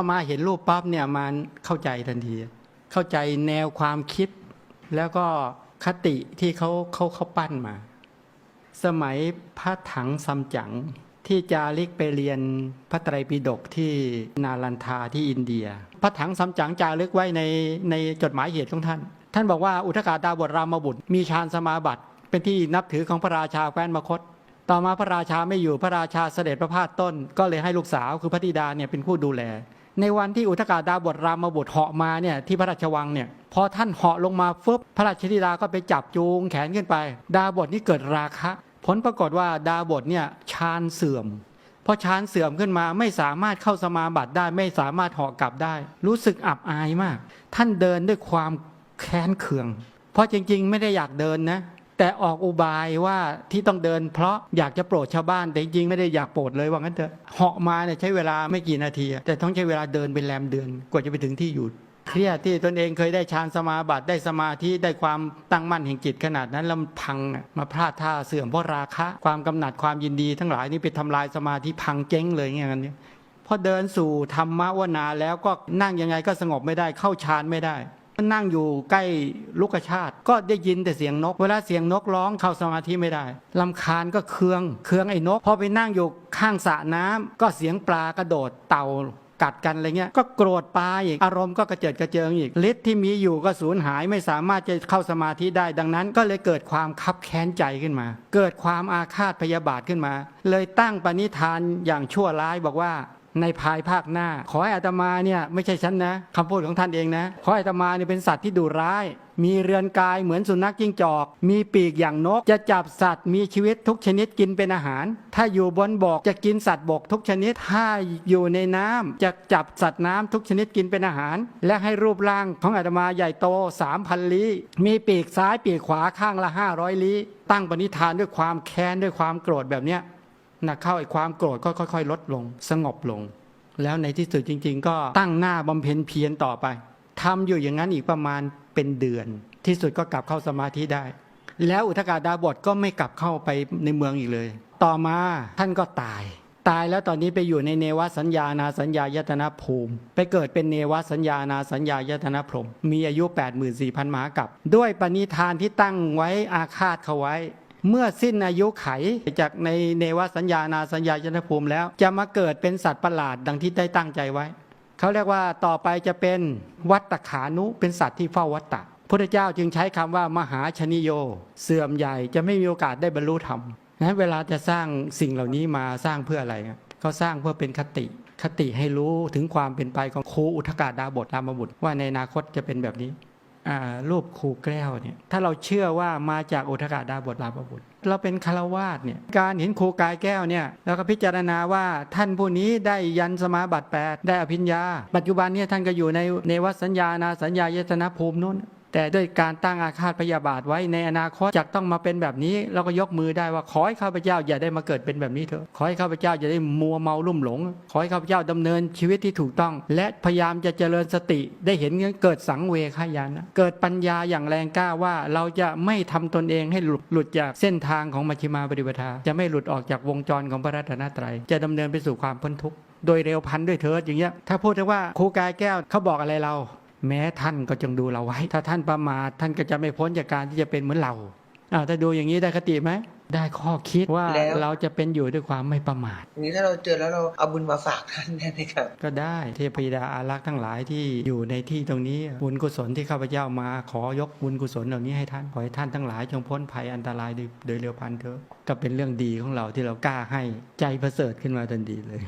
พอมาเห็นรูปปั๊บเนี่ยมันเข้าใจทันที เข้าใจแนวความคิด แล้วก็คติที่เขาเขาเขาปั้นมา สมัยพระถังซัมจั๋งที่จาริกไปเรียนพระไตรปิฎกที่นาลันทาที่อินเดีย พระถังซัมจั๋งจารึกไว้ในในจดหมายเหตุของท่าน ท่านบอกว่าอุทกาดาบทรามบุตร มีฌานสมาบัติ เป็นที่นับถือของพระราชาแคว้นมคต ต่อมาพระราชาไม่อยู่พระราชาเสด็จประพาสต้น ก็เลยให้ลูกสาวคือพระธิดาเนี่ยเป็นผู้ดูแล ในวันที่อุทกาดาบทรามบุตรเหาะมาเนี่ยที่พระราชวังเนี่ยพอท่านเหาะลงมาฟึบพระราชธิดาก็ไปจับจูงแขนขึ้นไป ดาบทนี่เกิดราคะ ผลปรากฏว่าดาบทเนี่ยฌานเสื่อมพอฌานเสื่อมขึ้นมาไม่สามารถเข้าสมาบัติได้ไม่สามารถเหาะกลับได้ รู้สึกอับอายมาก ท่านเดินด้วยความแค้นเคือง เพราะจริงๆ ไม่ได้อยากเดินนะ แต่ออกอุบายว่าที่ต้องเดิน เพราะอยากจะโปรดชาวบ้านแต่จริงๆไม่ได้อยากโปรดเลยว่างั้นเถอะเหาะมาเนี่ยใช้เวลาไม่กี่นาที แต่ต้องใช้เวลาเดินเป็นแรมเดือนกว่าจะไปถึงที่อยู่เครียดที่ตนเองเคยได้ฌานสมาบัติได้สมาธิได้ความตั้งมั่นแห่งจิตขนาดนั้นแล้วพังมาพลาดท่าเสื่อมเพราะราคะ ความกำหนัดความยินดีทั้งหลายนี่ไปทำลายสมาธิพังเจ๊งเลยเงี้ยกันเนี่ยพอเดินสู่ธรรมวนาแล้วก็นั่งยังไงก็สงบไม่ได้เข้าฌานไม่ได้ นั่งอยู่ใกล้ลูกชาติ ก็ได้ยินแต่เสียงนก เวลาเสียงนกร้องเข้าสมาธิไม่ได้ลำคาญก็เคืองเคืองไอ้นกพอไปนั่งอยู่ข้างสระน้ำก็เสียงปลากระโดดเต่ากัดกันอะไรเงี้ยก็โกรธปลาอีกอารมณ์ก็กระเจิดกระเจิงอีกฤทธิ์ที่มีอยู่ก็สูญหายไม่สามารถจะเข้าสมาธิได้ดังนั้น ก็เลยเกิดความคับแค้นใจขึ้นมา เกิดความอาฆาตพยาบาทขึ้นมา เลยตั้งปณิธานอย่างชั่วร้ายบอกว่า ในภายภาคหน้า ขอให้อาตมาเนี่ยไม่ใช่ฉันนะคำพูดของท่านเองนะ ขอให้อาตมาเนี่ยเป็นสัตว์ที่ดุร้าย มีเรือนกายเหมือนสุนัขจิ้งจอก มีปีกอย่างนก จะจับสัตว์มีชีวิตทุกชนิดกินเป็นอาหาร ถ้าอยู่บนบกจะกินสัตว์บกทุกชนิด ถ้าอยู่ในน้ำจะจับสัตว์น้ำทุกชนิดกินเป็นอาหาร และให้รูปร่างของอาตมาใหญ่โต3,000ลี้มีปีกซ้ายปีกขวาข้างละ500ลี้ตั้งปณิธานด้วยความแค้นด้วยความโกรธแบบเนี้ย หนักเข้าไอ้ความโกรธก็ค่อย ๆ ลดลง สงบลง แล้วในที่สุดจริง ๆ ก็ตั้งหน้าบำเพ็ญเพียรต่อไปทำอยู่อย่างนั้นอีกประมาณเป็นเดือน ที่สุดก็กลับเข้าสมาธิได้ แล้วอุทกาดาบทก็ไม่กลับเข้าไปในเมืองอีกเลย ต่อมาท่านก็ตาย ตายแล้วตอนนี้ไปอยู่ในเนวสัญญานาสัญญายตนะภูมิ ไปเกิดเป็นเนวสัญญานาสัญญายตนะพรมมีอายุ 84,000มหากับ ด้วยปณิธานที่ตั้งไว้อาฆาตเขาไว้ เมื่อสิ้นอายุไขจากในเนวสัญญานาสัญญายตนะภูมิแล้ว จะมาเกิดเป็นสัตว์ประหลาดดังที่ได้ตั้งใจไว้ เขาเรียกว่าต่อไปจะเป็นวัตตขานุเป็นสัตว์ที่เฝ้าวัตตะพระเจ้าจึงใช้คำว่ามหาชนิโย เสื่อมใหญ่จะไม่มีโอกาสได้บรรลุธรรมนั้นเวลาจะสร้างสิ่งเหล่านี้มาสร้างเพื่ออะไรเขาสร้างเพื่อเป็นคติ คติให้รู้ถึงความเป็นไปของโคอุทกาดาบทรามบุตรว่าในอนาคตจะเป็นแบบนี้ รูปครูแก้วเนี่ยถ้าเราเชื่อว่ามาจากอุทกาดาบทรามบุตรเราเป็นคารวาสเนี่ยการเห็นครูกายแก้วเนี่ยเราก็พิจารณาว่าท่านผู้นี้ได้ยันสมาบัติ8ได้อภิญญา ปัจจุบันเนี่ยท่านก็อยู่ในในวัดสัญญานาสัญญายตนะภูมินู้น แต่ด้วยการตั้งอาฆาตพยาบาทไว้ในอนาคตจะต้องมาเป็นแบบนี้เราก็ยกมือได้ว่าขอให้ข้าพเจ้าอย่าได้มาเกิดเป็นแบบนี้เถอะขอให้ข้าพเจ้าอย่าได้มัวเมาลุ่มหลง ขอให้ข้าพเจ้าดำเนินชีวิตที่ถูกต้อง และพยายามจะเจริญสติได้เห็นเกิดสังเวคายานะเกิดปัญญาอย่างแรงกล้าว่าเราจะไม่ทำตนเองให้หลุดหลุดจากเส้นทางของมัชฌิมาปฏิปทา จะไม่หลุดออกจากวงจรของพระรัตนตรัย จะดำเนินไปสู่ความพ้นทุกข์โดยเร็วพันด้วยเถิดอย่างเงี้ยถ้าพูดถึงว่าครูกายแก้วเขาบอกอะไรเรา แม้ท่านก็จงดูเราไว้ ถ้าท่านประมาทท่านก็จะไม่พ้นจากการที่จะเป็นเหมือนเราอ้าวถ้าดูอย่างนี้ได้คติไหมได้ข้อคิดว่าแล้วเราจะเป็นอยู่ด้วยความไม่ประมาทอย่างนี้ถ้าเราเจอแล้วเราเอาบุญมาฝากท่านได้ไหมครับ ก็ได้เทพยดาอารักษ์ทั้งหลายที่อยู่ในที่ตรงนี้บุญกุศลที่ข้าพเจ้ามาขอยกบุญกุศลเหล่านี้ให้ท่านขอให้ท่านทั้งหลายจงพ้นภัยอันตรายโดยโดยเร็วพลันเถอะก็เป็นเรื่องดีของเราที่เรากล้าให้ใจประเสริฐขึ้นมาทันทีเลย